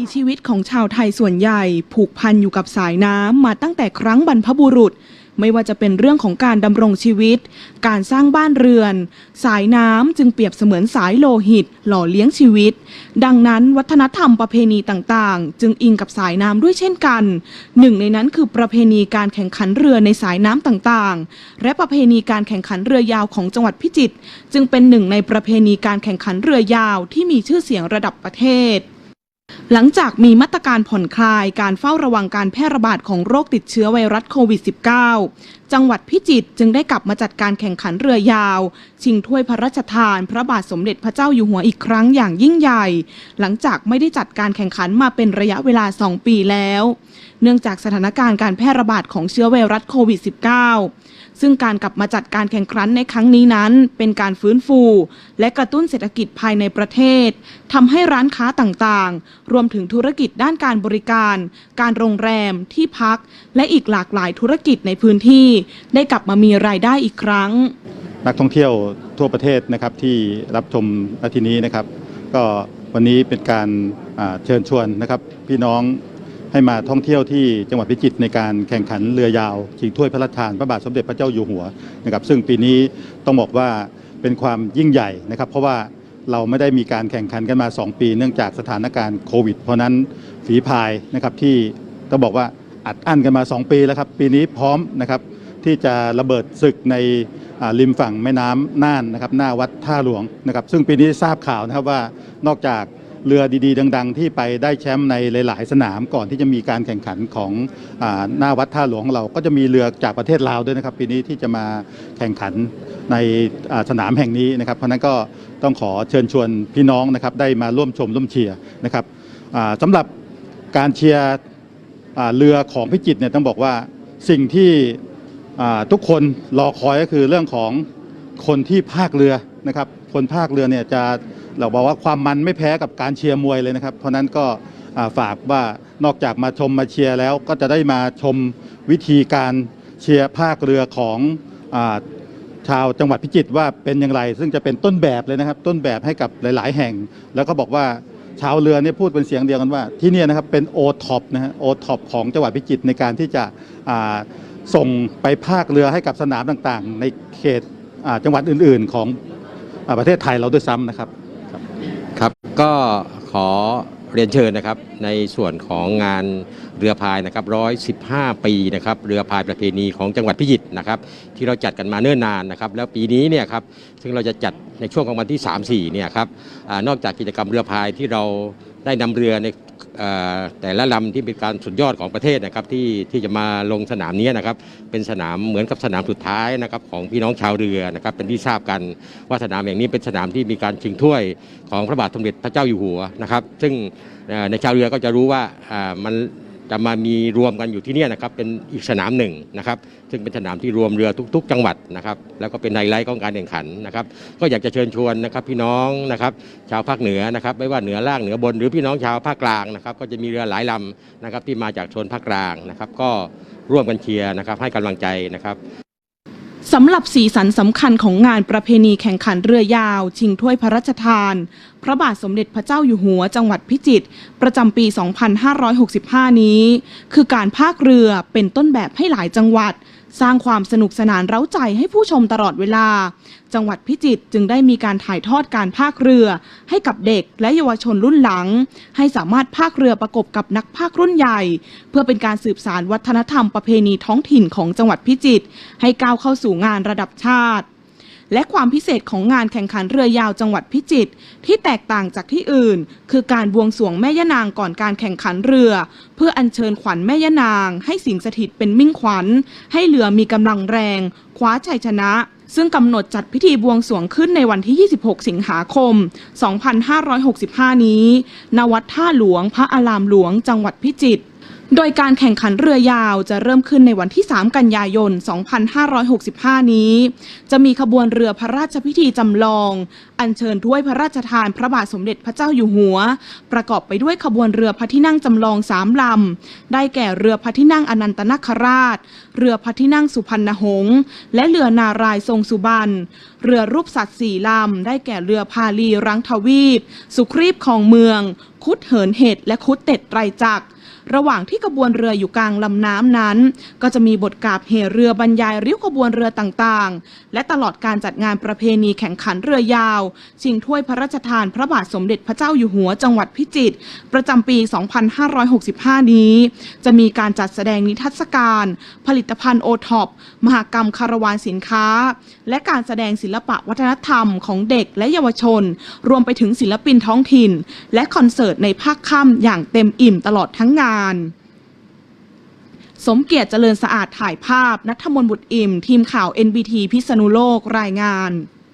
ถีชีวิตของชาวไทยส่วนใหญ่ ผูกพันอยู่กับสายน้ำมาตั้งแต่ครั้งบรรพบุรุษ ไม่ว่าจะเป็นเรื่องของการดำรงชีวิต การสร้างบ้านเรือน สายน้ำจึงเปรียบเสมือนสายโลหิต หล่อเลี้ยงชีวิต ดังนั้นวัฒนธรรมประเพณีต่างๆ จึงอิงกับสายน้ำด้วยเช่นกัน หนึ่งในนั้นคือประเพณีการแข่งขันเรือในสายน้ำต่างๆ และประเพณีการแข่งขันเรือยาวของจังหวัดพิจิตรจึงเป็นหนึ่งในประเพณีการแข่งขันเรือยาวที่มีชื่อเสียงระดับประเทศ หลังจากมีมาตรการผ่อนคลายการเฝ้าระวังการแพร่ระบาดของโรคติดเชื้อไวรัสโควิด -19 จังหวัดพิจิตรจึงได้กลับมาจัดการแข่งขันเรือยาว ชิงถ้วยพระราชทาน พระบาทสมเด็จพระเจ้าอยู่หัวอีกครั้งอย่างยิ่งใหญ่ หลังจากไม่ได้จัดการแข่งขันมาเป็นระยะเวลา 2 ปีแล้ว เนื่องจากสถานการณ์การแพร่ระบาดของเชื้อไวรัสโควิด -19 ซึ่งการกลับมาจัดการแข่งขันในครั้งนี้นั้น เป็นการฟื้นฟู และกระตุ้นเศรษฐกิจภายในประเทศทำให้ร้านค้าต่างๆ รวมถึงธุรกิจด้านการบริการ การโรงแรมที่พัก และอีกหลากหลายธุรกิจในพื้นที่ ได้กลับมามีรายได้อีกครั้ง นักท่องเที่ยวทั่วประเทศนะครับที่รับชมนาทีนี้นะครับ ก็วันนี้เป็นการเชิญชวนนะครับพี่น้อง ให้มาท่องเที่ยวที่จังหวัดพิจิตรในการแข่งขันเรือยาวชิงถ้วยพระราชทานพระบาทสมเด็จพระเจ้าอยู่หัวนะครับซึ่งปีนี้ต้องบอกว่าเป็นความยิ่งใหญ่นะครับ เพราะว่าเราไม่ได้มีการแข่งขันกันมา 2 ปี เนื่องจากสถานการณ์โควิด เพราะนั้นฝีพายนะครับที่ต้องบอกว่าอัดอั้นกันมา 2 ปีแล้วครับ ปีนี้พร้อมนะครับที่จะระเบิดศึกในริมฝั่งแม่น้ำน่านนะครับหน้าวัดท่าหลวงนะครับซึ่งปีนี้ทราบข่าวนะครับว่านอกจาก เรือดีๆ ดัง ๆ ที่ไปได้แชมป์ในหลายๆ สนามก่อนที่จะมีการแข่งขันของอาหน้าวัดท่าหลวงของเรา ก็จะมีเรือจากประเทศลาวด้วยนะครับ ปีนี้ที่จะมาแข่งขันในอ่าสนามแห่งนี้นะครับ เพราะฉะนั้นก็ต้องขอเชิญชวนพี่น้องนะครับได้มาร่วมชมร่วมเชียร์นะครับอ่าสำหรับการเชียร์อ่าเรือของพิจิตรเนี่ยต้องบอกว่าสิ่งที่อ่าทุกคนรอคอยก็คือเรื่องของคนที่ภาคเรือนะครับ คนภาคเรือเนี่ยจะ เราบอกว่าความมันไม่แพ้กับการเชียร์มวยเลยนะครับ เพราะนั้นก็ฝากว่านอกจากมาชมมาเชียร์แล้วก็จะได้มาชมวิธีการเชียร์ภาคเรือของอชาวจังหวัดพิจิตรว่าเป็นอย่างไร ซึ่งจะเป็นต้นแบบเลยนะครับ ต้นแบบให้กับหลาย ๆ แห่ง แล้วก็บอกว่าชาวเรือเนี่ยพูดเป็นเสียงเดียวกันว่า ที่นี่นะครับเป็นโอท็อปนะฮะโอท็อปของจังหวัดพิจิตรในการที่จะส่งไปภาคเรือให้กับสนามต่าง ๆ ในเขตจังหวัดอื่น ๆ ของอประเทศไทยเราด้วยซ้ำนะครับ ครับก็ขอเรียนเชิญนะครับในส่วนของงานเรือพายนะครับ115 ปีนะครับเรือพายประเพณีของจังหวัดพิจิตรนะครับที่เราจัดกันมาเนิ่นนานนะครับแล้วปีนี้เนี่ยครับซึ่งเราจะจัดในช่วงของวันที่ 3-4เนี่ยครับอานอกจากกิจกรรมเรือพายที่เราได้นำเรือใน แต่ละลำที่เป็นการสุดยอดของประเทศนะครับที่ที่จะมาลงสนามนี้นะครับเป็นสนามเหมือนกับสนามสุดท้ายนะครับของพี่น้องชาวเรือนะครับเป็นที่ทราบกันว่าสนามแห่งนี้เป็นสนามที่มีการชิงถ้วยของพระบาทสมเด็จพระเจ้าอยู่หัวนะครับ ซึ่งในชาวเรือก็จะรู้ว่ามัน จะมามีรวมกันอยู่ที่นี่นะครับเป็นอีกสนามหนึ่งนะครับซึ่งเป็นสนามที่รวมเรือทุก ๆ จังหวัดนะครับแล้วก็เป็นไฮไลท์ของการแข่งขันนะครับก็อยากจะเชิญชวนนะครับพี่น้องนะครับชาวภาคเหนือนะครับไม่ว่าเหนือล่างเหนือบนหรือพี่น้องชาวภาคกลางนะครับก็จะมีเรือหลายลำนะครับที่มาจากโซนภาคกลางนะครับก็ร่วมกันเชียร์นะครับให้กำลังใจนะครับสำหรับสีสันสำคัญของงานประเพณีแข่งขันเรือยาว ชิงถ้วยพระราชทาน พระบาทสมเด็จพระเจ้าอยู่หัวจังหวัดพิจิตรประจำปี 2565 นี้ คือการพากเรือเป็นต้นแบบให้หลายจังหวัด สร้างความสนุกสนานเร้าใจให้ผู้ชมตลอดเวลา จังหวัดพิจิตรจึงได้มีการถ่ายทอดการพากเรือ ให้กับเด็กและเยาวชนรุ่นหลัง ให้สามารถพากเรือประกบกับนักพากรุ่นใหญ่ เพื่อเป็นการสืบสานวัฒนธรรมประเพณีท้องถิ่นของจังหวัดพิจิตรให้ก้าวเข้าสู่งานระดับชาติ และความพิเศษของงานแข่งขันเรือยาวจังหวัดพิจิตรที่แตกต่างจากที่อื่น คือการบวงสรวงแม่ย่านางก่อนการแข่งขันเรือ เพื่ออัญเชิญขวัญแม่ย่านาง ให้สิงสถิตเป็นมิ่งขวัญ ให้เรือมีกำลังแรง คว้าชัยชนะ ซึ่งกำหนดจัดพิธีบวงสรวงขึ้นในวันที่ 26 สิงหาคม 2565 นี้ ณ วัดท่าหลวง พระอารามหลวง จังหวัดพิจิตร โดยการแข่งขันเรือยาวจะเริ่มขึ้นในวันที่ 3 กันยายน 2565 นี้ จะมีขบวนเรือพระราชพิธีจำลอง อัญเชิญถ้วยพระราชทานพระบาทสมเด็จพระเจ้าอยู่หัว ประกอบไปด้วยขบวนเรือพระที่นั่งจำลองสามลำ ได้แก่เรือพระที่นั่งอนันตนาคราช เรือพระที่นั่งสุพรรณหงษ์ และเรือนารายทรงสุบรรณ เรือรูปสัตว์สี่ลำ ได้แก่เรือพาลีรังทวีป สุครีบของเมือง คุดเหินเห็ดและคุดเต็ดไตรจักร ระหว่างที่ขบวนเรืออยู่กลางลำน้ำนั้น ก็จะมีบทกาบเหเรือบรรยายริ้วขบวนเรือต่างๆ และตลอดการจัดงานประเพณีแข่งขันเรือยาวชิงถ้วยพระราชทานพระบาทสมเด็จพระเจ้าอยู่หัวจังหวัดพิจิตรประจำปี 2565 นี้ จะมีการจัดแสดงนิทรรศการ ผลิตภัณฑ์โอท็อปมหกรรมคาราวานสินค้า และการแสดงศิลปะวัฒนธรรมของเด็กและเยาวชน รวมไปถึงศิลปินท้องถิ่น และคอนเสิร์ตในภาคค่ำอย่างเต็มอิ่มตลอดทั้งงานสมเกียรติเจริญสะอาดถ่ายภาพนัทมนบุตรอิ่ม ทีมข่าว NBT พิษณุโลกรายงาน